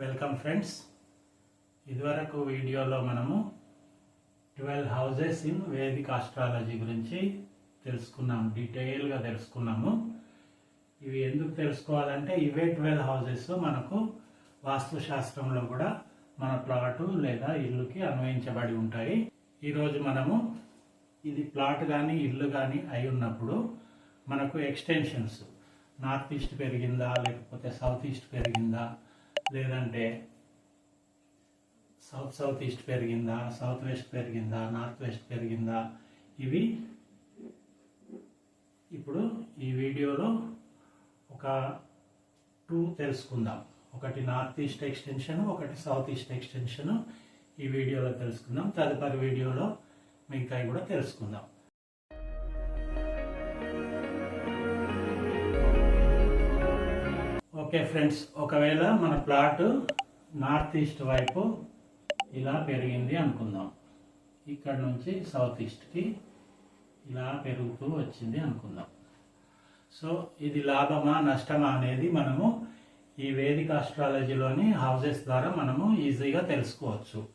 Welcome friends ఇదివరకు వీడియోలో మనము twelve houses in Vedic astrology గురించి తెలుసుకున్నాము. డీటెయిల్గా తెలుసుకున్నాము. ఇవి ఎందుకు తెలుసుకోవాలంటే ఇవే ట్వెల్వ్ హౌజెస్ మనకు వాస్తుశాస్త్రంలో కూడా మన ప్లాటు లేదా ఇల్లుకి అన్వయించబడి ఉంటాయి. ఈరోజు మనము ఇది ప్లాట్ కానీ ఇల్లు కానీ అయి ఉన్నప్పుడు మనకు ఎక్స్టెన్షన్స్ నార్త్ ఈస్ట్ పెరిగిందా లేకపోతే సౌత్ ఈస్ట్ పెరిగిందా లేదంటే సౌత్ సౌత్ ఈస్ట్ పెరిగిందా సౌత్ వెస్ట్ పెరిగిందా నార్త్ వెస్ట్ పెరిగిందా? ఇవి ఇప్పుడు ఈ వీడియోలో ఒక టూ తెలుసుకుందాం. ఒకటి నార్త్ ఈస్ట్ ఎక్స్టెన్షన్ ఒకటి సౌత్ ఈస్ట్ ఎక్స్టెన్షన్. ఈ వీడియోలో తెలుసుకుందాం. తదుపరి వీడియోలో మిగతాయి కూడా తెలుసుకుందాం. ఓకే ఫ్రెండ్స్ ఒకవేళ మన ప్లాట్ నార్త్ ఈస్ట్ వైపు ఇలా పెరిగింది అనుకుందాం. ఇక్కడ నుంచి సౌత్ ఈస్ట్కి ఇలా పెరుగుతూ వచ్చింది అనుకుందాం. సో ఇది లాభమా నష్టమా అనేది మనము ఈ వేదిక ఆస్ట్రాలజీలోని హౌజెస్ ద్వారా మనము ఈజీగా తెలుసుకోవచ్చు.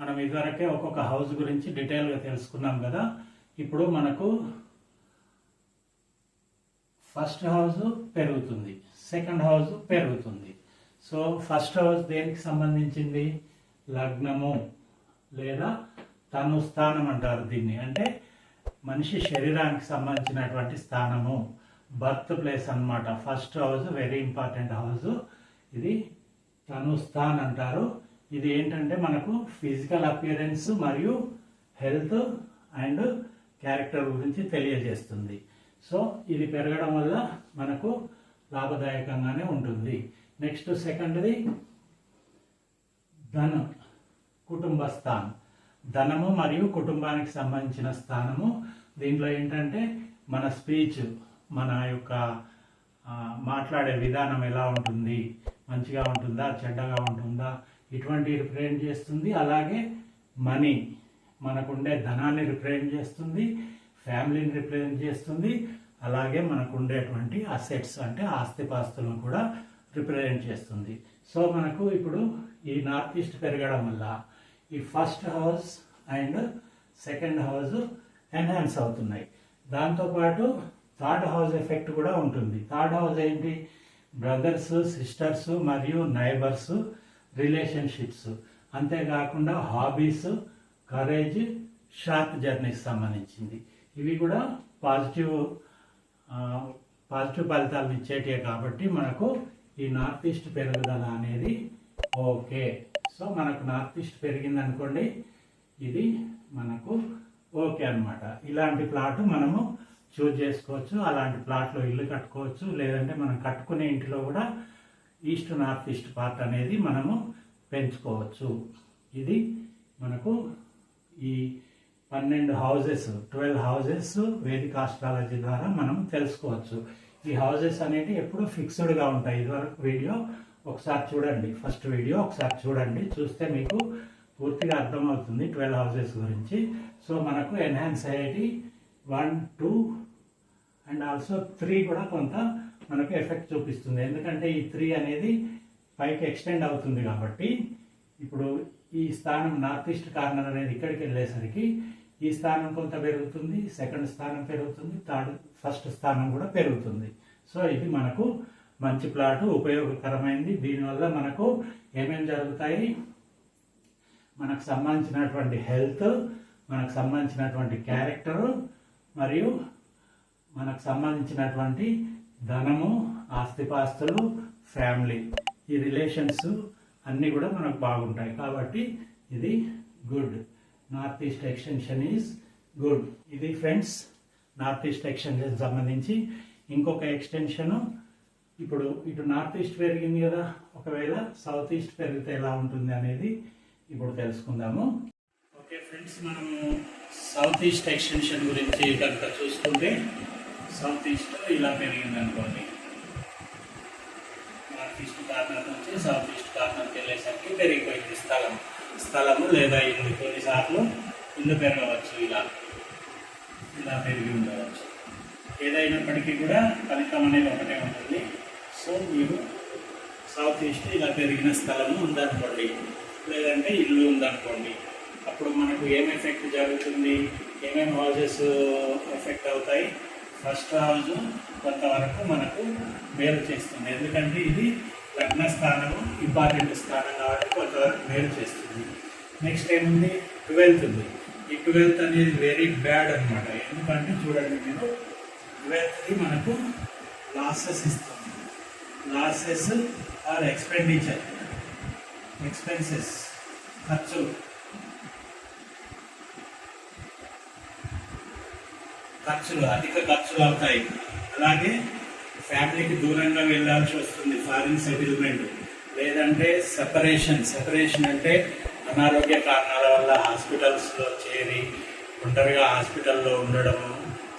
మనం ఇదివరకే ఒక్కొక్క హౌస్ గురించి డీటెయిల్గా తెలుసుకున్నాం కదా. ఇప్పుడు మనకు ఫస్ట్ హౌస్ పెరుగుతుంది సెకండ్ హౌస్ పెరుగుతుంది. సో ఫస్ట్ హౌస్ దేనికి సంబంధించింది? లగ్నము లేదా తను స్థానం అంటారు దీన్ని. అంటే మనిషి శరీరానికి సంబంధించినటువంటి స్థానము బర్త్ ప్లేస్ అన్నమాట. First house very important house. ఇది తను స్థాన్ అంటారు. ఇది ఏంటంటే మనకు ఫిజికల్ అపియరెన్స్ మరియు హెల్త్ అండ్ క్యారెక్టర్ గురించి తెలియజేస్తుంది. సో ఇది పెరగడం వల్ల మనకు లాభదాయకంగానే ఉంటుంది. నెక్స్ట్ సెకండ్ది ధనం కుటుంబ స్థానం. ధనము మరియు కుటుంబానికి సంబంధించిన స్థానము. దీంట్లో ఏంటంటే మన స్పీచ్ మన యొక్క మాట్లాడే విధానం ఎలా ఉంటుంది మంచిగా ఉంటుందా చెడ్డగా ఉంటుందా ఇటువంటి రిప్రజెంట్ చేస్తుంది. అలాగే మనీ మనకుండే ధనాన్ని రిప్రజెంట్ చేస్తుంది. ఫ్యామిలీని రిప్రజెంట్ చేస్తుంది. అలాగే మనకు ఉండేటువంటి అసెట్స్ అంటే ఆస్తిపాస్తులను కూడా రిప్రజెంట్ చేస్తుంది. సో మనకు ఇప్పుడు ఈ నార్త్ ఈస్ట్ పెరగడం వల్ల ఈ first house and second house enhance అవుతున్నాయి. దాంతోపాటు థర్డ్ హౌస్ ఎఫెక్ట్ కూడా ఉంటుంది. థర్డ్ హౌస్ ఏంటి? బ్రదర్స్ సిస్టర్స్ మరియు నైబర్స్ రిలేషన్షిప్స్. అంతేకాకుండా హాబీస్ కరేజ్ షార్ట్ జర్నీకి సంబంధించింది. ఇవి కూడా పాజిటివ్ పాజిటివ్ ఫలితాలను ఇచ్చేటివే కాబట్టి మనకు ఈ నార్త్ ఈస్ట్ పెరుగుదల అనేది ఓకే. సో మనకు నార్త్ ఈస్ట్ పెరిగింది అనుకోండి ఇది మనకు ఓకే అన్నమాట. ఇలాంటి ప్లాట్ మనము చూజ్ చేసుకోవచ్చు. అలాంటి ప్లాట్లో ఇల్లు కట్టుకోవచ్చు. లేదంటే మనం కట్టుకునే ఇంటిలో కూడా ఈస్ట్ నార్త్ ఈస్ట్ పార్ట్ అనేది మనము పెంచుకోవచ్చు. ఇది మనకు ఈ పన్నెండు houses twelve houses Vedic astrology ద్వారా మనం తెలుసుకోవచ్చు. ఈ హౌజెస్ అనేవి ఎప్పుడు ఫిక్స్డ్గా ఉంటాయి. ఇదివరకు వీడియో ఒకసారి చూడండి. ఫస్ట్ వీడియో ఒకసారి చూడండి. చూస్తే మీకు పూర్తిగా అర్థమవుతుంది ట్వెల్వ్ హౌజెస్ గురించి. సో మనకు enhance అయ్యేటి one two and also three కూడా కొంత మనకు ఎఫెక్ట్ చూపిస్తుంది. ఎందుకంటే ఈ త్రీ అనేది పైకి ఎక్స్టెండ్ అవుతుంది కాబట్టి ఇప్పుడు ఈ స్థానం నార్త్ ఈస్ట్ కార్నర్ అనేది ఇక్కడికి వెళ్ళేసరికి ఈ స్థానం కొంత పెరుగుతుంది సెకండ్ స్థానం పెరుగుతుంది థర్డ్ ఫస్ట్ స్థానం కూడా పెరుగుతుంది. సో ఇది మనకు మంచి ప్లాట్ ఉపయోగకరమైంది. దీనివల్ల మనకు ఏమేమి జరుగుతాయి? మనకు సంబంధించినటువంటి హెల్త్ మనకు సంబంధించినటువంటి క్యారెక్టరు మరియు మనకు సంబంధించినటువంటి ధనము ఆస్తిపాస్తులు ఫ్యామిలీ. ఈ రిలేషన్స్ అన్నీ కూడా మనకు బాగుంటాయి. కాబట్టి ఇది good north east extension is good ఇది ఫ్రెండ్స్ నార్త్ ఈస్ట్ ఎక్స్టెన్షన్ సంబంధించి ఇంకొక ఎక్స్టెన్షన్ ఇప్పుడు ఇటు నార్త్ ఈస్ట్ పెరిగింది కదా. ఒకవేళ సౌత్ ఈస్ట్ పెరిగితే ఎలా ఉంటుంది అనేది ఇప్పుడు తెలుసుకుందాము. ఓకే ఫ్రెండ్స్ మనము సౌత్ ఈస్ట్ ఎక్స్టెన్షన్ గురించి కనుక చూసుకుంటే సౌత్ ఈస్ట్ ఇలా పెరిగింది అనుకోండి ఈస్ట్ కార్నర్ నుంచి సౌత్ ఈస్ట్ కార్నర్కి వెళ్ళేసరికి పెరిగిపోయింది స్థలం. స్థలము లేదా ఇల్లు కొన్నిసార్లు ఇల్లు పెరగవచ్చు ఇలా. ఇలా పెరిగి ఉండవచ్చు. ఏదైనప్పటికీ కూడా ఫలితం అనేది ఒకటే ఉంటుంది. సో మీరు సౌత్ ఈస్ట్ ఇలా పెరిగిన స్థలము ఉందనుకోండి. లేదంటే ఇల్లు ఉందనుకోండి. అప్పుడు మనకు ఏం ఎఫెక్ట్ జరుగుతుంది? ఏమేమి హౌజెస్ ఎఫెక్ట్ అవుతాయి? ఫస్ట్ హౌస్ కొంతవరకు మనకు మేలు చేస్తుంది. ఎందుకంటే ఇది లగ్న స్థానము ఇంపార్టెంట్ స్థానం కాబట్టి కొంతవరకు మేలు చేస్తుంది. నెక్స్ట్ ఏముంది? ట్వెల్త్ ఉంది. ఈ ట్వెల్త్ అనేది వెరీ బ్యాడ్ అనమాట ఎందుకంటే చూడండి మీరు ట్వెల్త్ది మనకు లాసెస్ ఇస్తుంది. లాసెస్ ఆర్ ఎక్స్పెండిచర్ ఎక్స్పెన్సెస్ ఖర్చులు ఖర్చులు అధిక ఖర్చులు అవుతాయి. అలాగే ఫ్యామిలీకి దూరంగా వెళ్ళాల్సి వస్తుంది ఫారిన్ సెటిల్మెంట్. లేదంటే సెపరేషన్. సెపరేషన్ అంటే అనారోగ్య కారణాల వల్ల హాస్పిటల్స్లో చేరి ఒంటరిగా హాస్పిటల్లో ఉండడము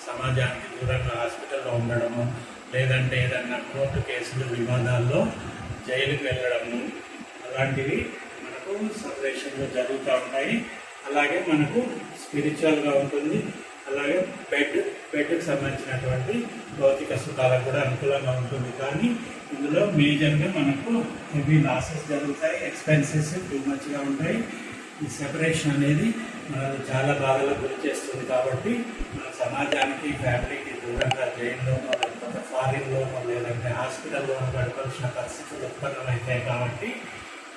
సమాజానికి దూరంగా హాస్పిటల్లో ఉండడము లేదంటే ఏదన్నా కోర్టు కేసులు వివాదాల్లో జైలుకి వెళ్ళడము అలాంటివి మనకు సపరేషన్లో జరుగుతూ ఉంటాయి. అలాగే మనకు స్పిరిచువల్గా ఉంటుంది. అలాగే బెడ్ బెడ్కి సంబంధించినటువంటి భౌతిక సుఖాలకు కూడా అనుకూలంగా ఉంటుంది. కానీ ఇందులో మేజర్గా మనకు హెవీ లాసెస్ జరుగుతాయి ఎక్స్పెన్సెస్ టూ మచ్గా ఉంటాయి. ఈ సెపరేషన్ అనేది మనల్ని చాలా బాధలకు గురి చేస్తుంది కాబట్టి మన సమాజానికి ఫ్యామిలీకి దూరంగా జైల్లోనో లేకపోతే ఫారిన్లోనో లేదంటే హాస్పిటల్లోనో గడపాల్సిన పరిస్థితులు ఉత్పన్నమవుతాయి కాబట్టి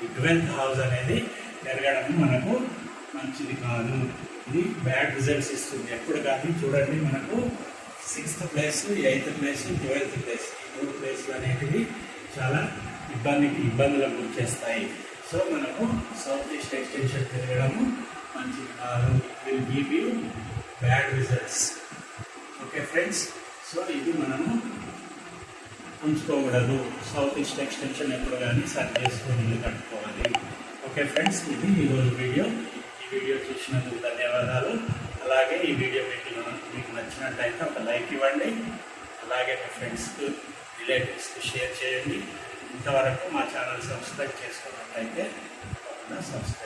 ఈ ట్వెల్త్ హౌస్ అనేది పెరగడం మనకు మంచిది కాదు. ఇది బ్యాడ్ రిజల్ట్స్ ఇస్తుంది. ఎప్పుడు కానీ చూడండి మనకు sixth place eighth place twelfth place ఈ మూడు ప్లేస్లు అనేటివి చాలా ఇబ్బందికి ఇబ్బందులకు గురిచేస్తాయి సో మనకు సౌత్ ఈస్ట్ ఎక్స్టెన్షన్ తిరగడము మంచి కాదు. Will give you bad results okay friends so ఇది మనము ఉంచుకోకూడదు. సౌత్ ఈస్ట్ ఎక్స్టెన్షన్ ఎప్పుడు కానీ సర్చ్ చేసుకొని ఇల్లు కట్టుకోవాలి. ఓకే ఫ్రెండ్స్ ఇది ఈరోజు వీడియో వీడియో చూసినందుకు ధన్యవాదాలు. అలాగే ఈ వీడియో మీకు మీకు నచ్చినట్టయితే ఒక లైక్ ఇవ్వండి. అలాగే మీ ఫ్రెండ్స్కి రిలేటివ్స్కి షేర్ చేయండి. ఇంతవరకు మా ఛానల్ సబ్స్క్రైబ్ చేసుకున్నట్లయితే తప్పకుండా సబ్స్క్రైబ్